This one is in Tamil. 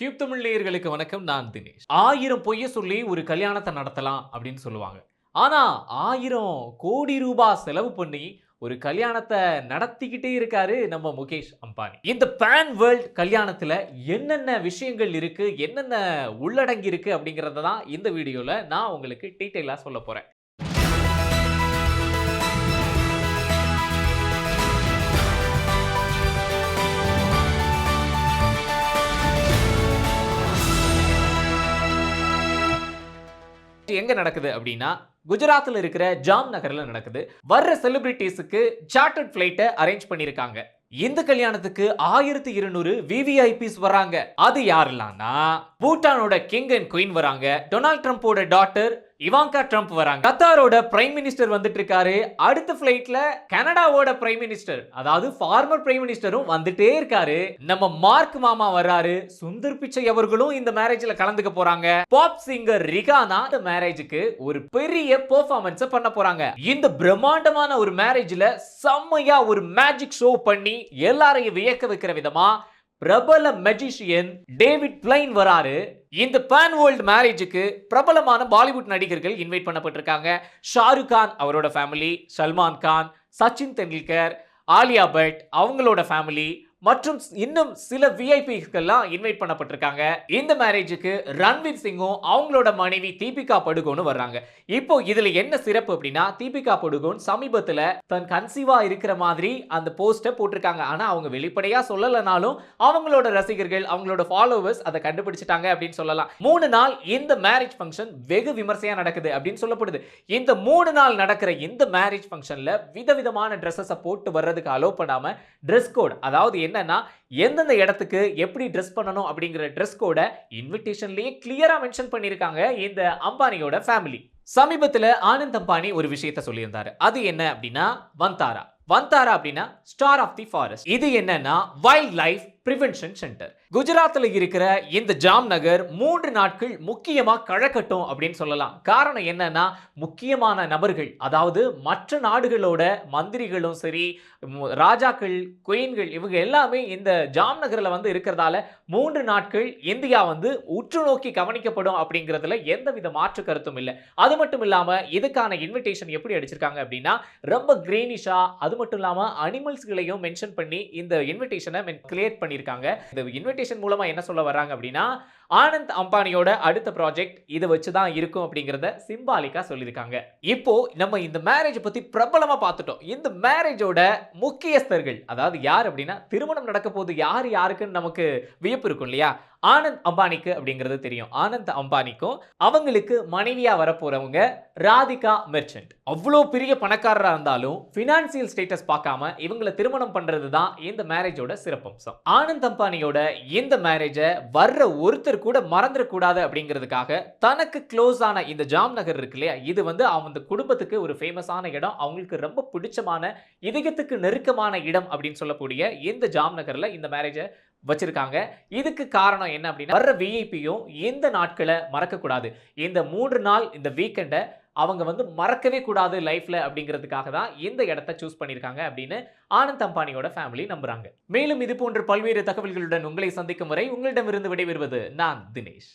கியூப் தமிழ் நேயர்களுக்கு வணக்கம் நான் தினேஷ். ஆயிரம் பொய்ய சொல்லி ஒரு கல்யாணத்தை நடத்தலாம் அப்படின்னு சொல்லுவாங்க. ஆனா ஆயிரம் கோடி ரூபாய் செலவு பண்ணி ஒரு கல்யாணத்தை நடத்திக்கிட்டே இருக்காரு நம்ம முகேஷ் அம்பானி. இந்த பேன் வேர்ல்ட் கல்யாணத்துல என்னென்ன விஷயங்கள் இருக்கு என்னென்ன உள்ளடங்கி இருக்கு அப்படிங்கறத தான் இந்த வீடியோல நான் உங்களுக்கு டீட்டெயிலாக சொல்ல போறேன். எங்க நடக்குது அப்படின்னா குஜராத்தில் இருக்கிற ஜாம் நகர்ல நடக்குது. வர்ற செலிபிரிட்டிஸுக்கு சார்ட்டர்ட் ஃப்ளைட்டை அரேஞ்ச் பண்ணியிருக்காங்க இந்த கல்யாணத்துக்கு ஆயிரத்தி இருநூறு விவிஐபிஸ் வராங்க அது யாரெல்லாம்னா பூட்டானோட கிங் அண்ட் குயின் வராங்க டொனால்ட் ட்ரம்ப்போட டாட்டர் இவாங்கா ட்ரம்ப் வராங்க. கத்தாரோட பிரைம் மினிஸ்டர் வந்துட்டு இருக்காரு அடுத்த பிளைட்ல கனடாவோட பிரைம் மினிஸ்டர் அதாவது ஃபார்மர் பிரைம் மினிஸ்டரும் வந்துட்டே இருக்காரு. நம்ம மார்க் மாமா வர்றாரு. சுந்தர் பிச்சை அவர்களும் இந்த மேரேஜ்ல கலந்துக்க போறாங்க. பாப் சிங்கர் ரிகானா இந்த மேரேஜுக்கு ஒரு பெரிய பெர்ஃபார்மன்ஸ் பண்ண போறாங்க. இந்த பிரம்மாண்டமான ஒரு மேரேஜ்ல செம்மையா ஒரு மேஜிக் ஷோ பண்ணி எல்லாரையும் வியக்க வைக்கிற விதமா பிரபல மெஜிஷியன் டேவிட் பிளைன் வராரு. இந்த பேன் வேர்ல்டு மேரேஜுக்கு பிரபலமான பாலிவுட் நடிகர்கள் இன்வைட் பண்ணப்பட்டிருக்காங்க. ஷாருக் கான் அவரோட ஃபேமிலி சல்மான் கான் சச்சின் தெண்டுல்கர் ஆலியா பட் அவங்களோட ஃபேமிலி மற்றும் இன்னும் சில விஐபிஸ்கெல்லாம் இன்வைட் பண்ணப்பட்டிருக்காங்க. இந்த மேரேஜுக்கு ரன்வீர் சிங்கும் அவங்களோட மனைவி தீபிகா படுகோனும் வர்றாங்க. இப்போ இதுல என்ன சிறப்பு அப்படின்னா தீபிகா படுகோன் சமீபத்துல தன் கன்சீவா இருக்கிற மாதிரி அந்த போஸ்டை போட்டிருக்காங்க. ஆனா அவங்க வெளிப்படையா சொல்லலைனாலும் அவங்களோட ரசிகர்கள் அவங்களோட ஃபாலோவர்ஸ் அதை கண்டுபிடிச்சிட்டாங்க அப்படின்னு சொல்லலாம். மூணு நாள் இந்த மேரேஜ் ஃபங்க்ஷன் வெகு விமர்சையா நடக்குது அப்படின்னு சொல்லப்படுது. இந்த மூணு நாள் நடக்கிற இந்த மேரேஜ் ஃபங்க்ஷன்ல விதவிதமான ட்ரெஸ்ஸஸை போட்டு வர்றதுக்கு அலோவ் பண்ணாம ட்ரெஸ் கோட் அதாவது என்னன்னா எந்தெந்த இடத்துக்கு எப்படி ட்ரெஸ் பண்ணணும் அப்படிங்கிற ட்ரெஸ் கோடை இன்விடேஷன்லயே கிளியரா மென்ஷன் பண்ணியிருக்காங்க இந்த அம்பானியோட ஃபேமிலி சமீபத்தில் ஆனந்த் அம்பானி ஒரு விஷயத்த சொல்லியிருந்தாரு. அது என்ன அப்படின்னா வந்தாரா? வந்தாரா அப்படின்னா ஸ்டார் ஆஃப் தி ஃபாரஸ்ட் இது என்னன்னா வைல்ட் லைஃப் பிரிவென்ஷன் சென்டர். குஜராத்தில் இருக்கிற இந்த ஜாம் நகர் மூன்று நாட்கள் முக்கியமாக கழக்கட்டும் அப்படின்னு சொல்லலாம். காரணம் என்னன்னா முக்கியமான நபர்கள் அதாவது மற்ற நாடுகளோட மந்திரிகளும் சரி ராஜாக்கள் குயின்கள் இவங்க எல்லாமே இந்த ஜாம் நகரில் வந்து இருக்கிறதால மூன்று நாட்கள் இந்தியா வந்து உற்று நோக்கி கவனிக்கப்படும் அப்படிங்கிறதுல எந்தவித மாற்று கருத்தும் இல்லை. அது மட்டும் இல்லாமல் இதுக்கான இன்விடேஷன் எப்படி அடிச்சிருக்காங்க அப்படின்னா ரொம்ப கிரீனிஷாக அது மட்டும் இல்லாமல் அனிமல்ஸ்களையும் மென்ஷன் பண்ணி இந்த இன்விடேஷனை கிரியேட் பண்ணியிருக்காங்க. இந்த இன்விடேஷன் மூலமா என்ன சொல்ல வர்றாங்க அப்படின்னா ஆனந்த் அம்பானியோட அடுத்த ப்ராஜெக்ட் இதை வச்சு தான் இருக்கும் அப்படிங்கிறத சிம்பாலிக்கா சொல்லியிருக்காங்க. இப்போ நம்ம இந்த மேரேஜ் பற்றி பிரபலமாக பார்த்துட்டோம். இந்த மேரேஜோட முக்கியஸ்தர்கள் அதாவது யார் அப்படின்னா திருமணம் நடக்க போது யார் யாருக்குன்னு நமக்கு வியப்பு இருக்கும் இல்லையா? ஆனந்த் அம்பானிக்கு அப்படிங்கிறது தெரியும். ஆனந்த் அம்பானிக்கும் அவங்களுக்கு மனைவியாக வரப்போகிறவங்க ராதிகா மெர்ச்சன்ட் அவ்வளோ பெரிய பணக்காரராக இருந்தாலும் ஃபினான்சியல் ஸ்டேட்டஸ் பார்க்காம இவங்களை திருமணம் பண்ணுறது தான் இந்த மேரேஜோட சிறப்பம்சம். ஆனந்த் அம்பானியோட இந்த மேரேஜை வர்ற ஒருத்தர் கூட மறந்துடக்கூடாது அப்படிங்கிறதுக்காக தனக்கு க்ளோஸ் ஆன இந்த ஜாம் நகர் இருக்கு இல்லையா? இது வந்து அவங்க குடும்பத்துக்கு ஒரு ஃபேமஸான இடம். அவங்களுக்கு ரொம்ப பிடிச்சமான இதயத்துக்கு நெருக்கமான இடம் அப்படின்னு சொல்லக்கூடிய இந்த ஜாம் நகரில் இந்த மேரேஜை வச்சிருக்காங்க. இதுக்கு காரணம் என்ன அப்படின்னா வர்ற விஐபியும் எந்த நாட்களை மறக்கக்கூடாது இந்த மூன்று நாள் இந்த வீக்கெண்டை அவங்க வந்து மறக்கவே கூடாது லைஃப்ல அப்படிங்கிறதுக்காக தான் இந்த இடத்த சூஸ் பண்ணியிருக்காங்க அப்படின்னு ஆனந்த் அம்பானியோட ஃபேமிலி நம்புறாங்க. மேலும் இது போன்ற பல்வேறு தகவல்களுடன் உங்களை சந்திக்கும் வரை உங்களிடமிருந்து விடைபெறுவது நான் தினேஷ்.